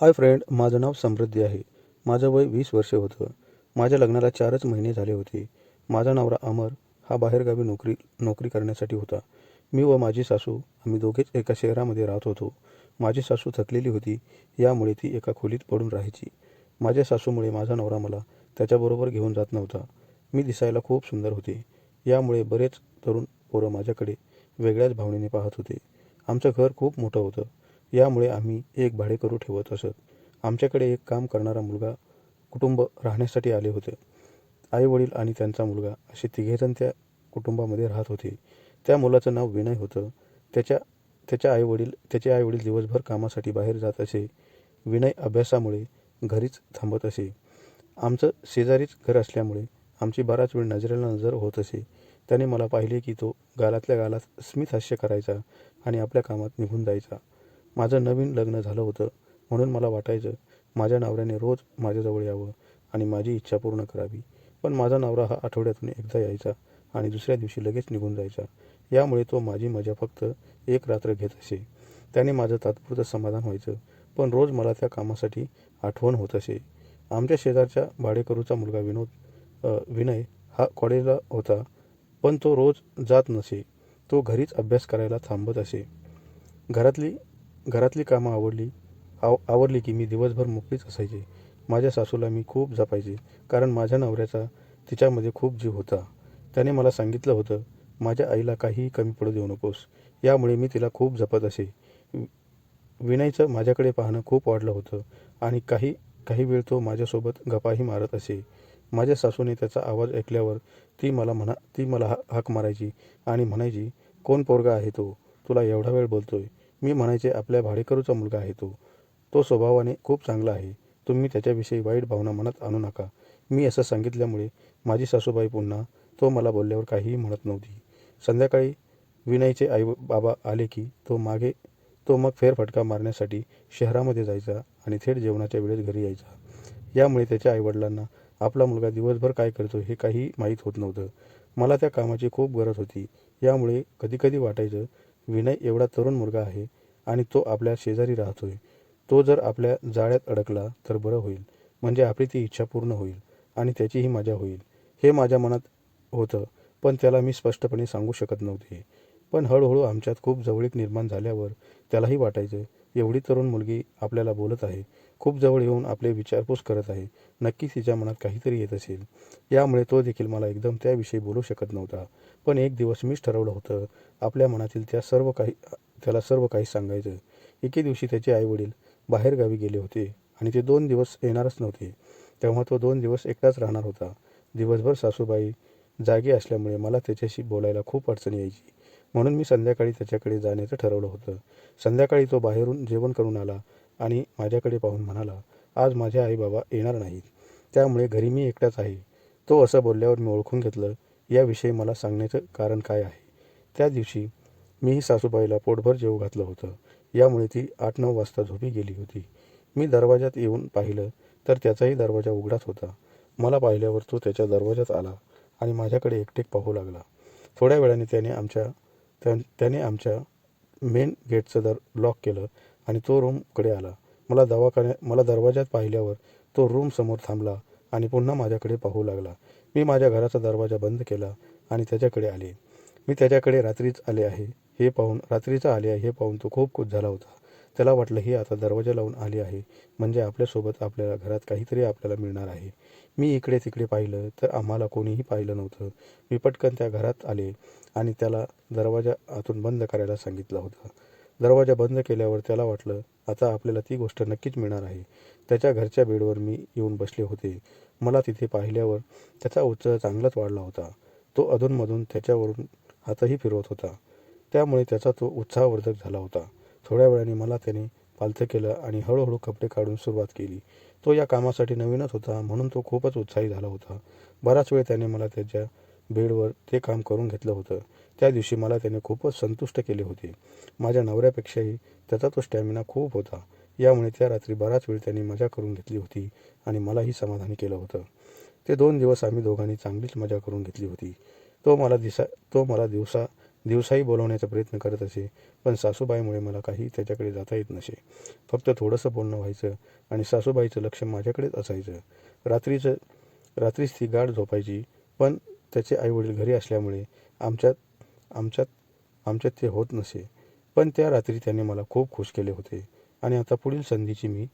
Hi friend माझं नाव समृद्धी आहे. माझं वय वीस वर्ष होतं. माझ्या लग्नाला चारच महिने झाले होते. माझा नवरा अमर हा बाहेरगावी नोकरी नोकरी करण्यासाठी होता. मी व माझी सासू आम्ही दोघेच एका शहरामध्ये राहत होतो. माझी सासू थकलेली होती यामुळे ती एका खोलीत पडून राहायची. माझ्या सासूमुळे माझा नवरा मला त्याच्याबरोबर घेऊन जात नव्हता. मी दिसायला खूप सुंदर होते. यामुळे बरेच तरुण पोरं माझ्याकडे वेगळ्याच भावनेने पाहत होते. आमचं घर खूप मोठं होतं. यामुळे आम्ही एक भाडेकरू ठेवत असत. आमच्याकडे एक काम करणारा मुलगा कुटुंब राहण्यासाठी आले होते. आई वडील आणि त्यांचा मुलगा असे तिघेजण त्या कुटुंबामध्ये राहत होते. त्या मुलाचं नाव विनय होतं. त्याच्या त्याच्या आईवडील त्याचे आईवडील दिवसभर कामासाठी बाहेर जात असे. विनय अभ्यासामुळे घरीच थांबत असे. आमचं शेजारीच घर असल्यामुळे आमची बराच वेळ नजरेला नजर होत असे. त्याने मला पाहिले की तो गालातल्या गालात स्मितहास्य करायचा आणि आपल्या कामात निघून जायचा. माझं नवीन लग्न झालं होतं. म्हणून मला वाटायचं माझ्या नवऱ्याने रोज माझ्याजवळ यावं आणि माझी इच्छा पूर्ण करावी. पण माझा नवरा हा आठवड्यातून एकदा यायचा आणि दुसऱ्या दिवशी लगेच निघून जायचा. यामुळे तो माझी मजा फक्त एक रात्र घेत असे. त्याने माझं तात्पुरतं समाधान व्हायचं. पण रोज मला त्या कामासाठी आठवण होत असे. आमच्या शेजारच्या भाडेकरूचा मुलगा विनोद विनय हा कॉलेजला होता पण तो रोज जात नसे. तो घरीच अभ्यास करायला थांबत असे. घरातली घरातली कामं आवडली आव आवरली की मी दिवसभर मोकळीच असायचे. माझ्या सासूला मी खूप जपायचे कारण माझ्या नवऱ्याचा तिच्यामध्ये खूप जीव होता. त्याने मला सांगितलं होतं माझ्या आईला काहीही कमी पडू देऊ नकोस. यामुळे मी तिला खूप जपत असे. विनयचं माझ्याकडे पाहणं खूप वाढलं होतं आणि काही काही वेळ तो माझ्यासोबत गपाही मारत असे. माझ्या सासूने त्याचा आवाज ऐकल्यावर ती मला म्हणा ती मला हा हाक मारायची आणि म्हणायची कोण पोरगा आहे तो? तुला एवढा वेळ बोलतोय. मी म्हणायचे आपल्या भाडेकरूचा मुलगा आहे तो. तो स्वभावाने खूप चांगला आहे. तुम्ही त्याच्याविषयी वाईट भावना मनात आणू नका. मी असं सांगितल्यामुळे माझी सासूबाई पुन्हा तो मला बोलल्यावर काहीही म्हणत नव्हती. संध्याकाळी विनयचे आई बाबा आले की तो मागे तो मग फेरफटका मारण्यासाठी शहरामध्ये जायचा आणि थेट जेवणाच्या वेळेस घरी यायचा. यामुळे त्याच्या आईवडिलांना आपला मुलगा दिवसभर काय करतो हे काही माहीत होत नव्हतं. मला त्या कामाची खूप गरज होती. यामुळे कधीकधी वाटायचं विनय एवढा तरुण मुलगा आहे आणि तो आपल्या शेजारी राहतोय. तो जर आपल्या जाळ्यात अडकला तर बरं होईल. म्हणजे आपली ती इच्छा पूर्ण होईल आणि त्याचीही मजा होईल. हे माझ्या मनात होतं पण त्याला मी स्पष्टपणे सांगू शकत नव्हते. पण हळूहळू आमच्यात खूप जवळीक निर्माण झाल्यावर त्यालाही वाटायचं एवढी तरुण मुलगी आपल्याला बोलत आहे. खूप जवळ येऊन आपले विचारपूस करत आहे. नक्कीच तिच्या मनात काहीतरी येत असेल. यामुळे तो देखील मला एकदम त्याविषयी बोलू शकत नव्हता. पण एक दिवस मीच ठरवलं होतं. आपल्या मनातील त्या सर्व काही त्याला सर्व काही सांगायचं. एके दिवशी त्याचे आईवडील बाहेरगावी गेले होते आणि ते दोन दिवस येणारच नव्हते. तेव्हा तो दोन दिवस एकटाच राहणार होता. दिवसभर सासूबाई जागी असल्यामुळे मला त्याच्याशी बोलायला खूप अडचण यायची. म्हणून मी संध्याकाळी त्याच्याकडे जाण्याचं ठरवलं होतं. संध्याकाळी तो बाहेरून जेवण करून आला. आणि माझ्याकडे पाहून म्हणाला आज माझे आई बाबा येणार नाहीत. त्यामुळे घरी मी एकटाच आहे. तो असं बोलल्यावर मी ओळखून घेतलं याविषयी मला सांगण्याचं कारण काय आहे? त्या दिवशी मीही सासूबाईला पोटभर जेव घातलं होतं. यामुळे ती आठ नऊ वाजता झोपी गेली होती. मी दरवाजात येऊन पाहिलं तर त्याचाही दरवाजा उघडाच होता. मला पाहिल्यावर तो त्याच्या दरवाजात आला आणि माझ्याकडे एकटेक पाहू लागला. थोड्या वेळाने त्याने आमच्या त्या त्याने आमच्या मेन गेटचं दर लॉक केलं आणि तो रूमकडे आला. मला दवाखान्या मला दरवाजात पाहिल्यावर तो रूम समोर थांबला आणि पुन्हा माझ्याकडे पाहू लागला. मी माझ्या घराचा दरवाजा बंद केला आणि त्याच्याकडे आले. मी त्याच्याकडे रात्रीच आले आहे हे पाहून रात्रीचा आले आहे हे पाहून तो खूप खुश झाला होता. त्याला वाटलं ही आता दरवाजा लावून आली आहे म्हणजे आपल्यासोबत आपल्याला घरात काहीतरी आपल्याला मिळणार आहे. मी इकडे तिकडे पाहिलं तर आम्हाला कोणीही पाहिलं नव्हतं. मी पटकन त्या घरात आले आणि त्याला दरवाजा आतून बंद करायला सांगितलं होतं. दरवाजा बंद केल्यावर त्याला वाटलं आता आपल्याला ती गोष्ट नक्कीच मिळणार आहे. त्याच्या घरच्या बेडवर मी येऊन बसले होते. मला तिथे पाहिल्यावर त्याचा उत्साह चांगलाच वाढला होता. तो अधूनमधून त्याच्यावरून हातही फिरवत होता. त्यामुळे त्याचा तो उत्साहवर्धक झाला होता. थोड्या वेळाने मला त्याने पालथं केलं आणि हळूहळू कपडे काढून सुरुवात केली. तो या कामासाठी नवीनच होता म्हणून तो खूपच उत्साही झाला होता. बराच वेळ त्याने मला त्याच्या बेडवर ते काम करून घेतलं होतं. त्या दिवशी मला त्याने खूपच संतुष्ट केले होते. माझ्या नवऱ्यापेक्षाही त्याचा तो स्टॅमिना खूप होता. यामुळे त्या रात्री बराच वेळ त्यांनी मजा करून घेतली होती आणि मलाही समाधानी केलं होतं. ते दोन दिवस आम्ही दोघांनी चांगलीच मजा करून घेतली होती. तो मला दिसा तो मला दिवसा दिवसाही बोलवण्याचा प्रयत्न करत असे पण सासूबाईमुळे मला काही त्याच्याकडे जाता येत नसे. फक्त थोडंसं बोलणं व्हायचं आणि सासूबाईचं लक्ष माझ्याकडेच असायचं. रात्रीचं रात्रीच ती गाढ झोपायची पण त्याचे आईवडील घरी असल्यामुळे आमच्यात आमच्यात आमच्यात ते होत नसे. पण त्या रात्री त्याने मला खूप खुश केले होते. आणि आता पुढील संधीची मी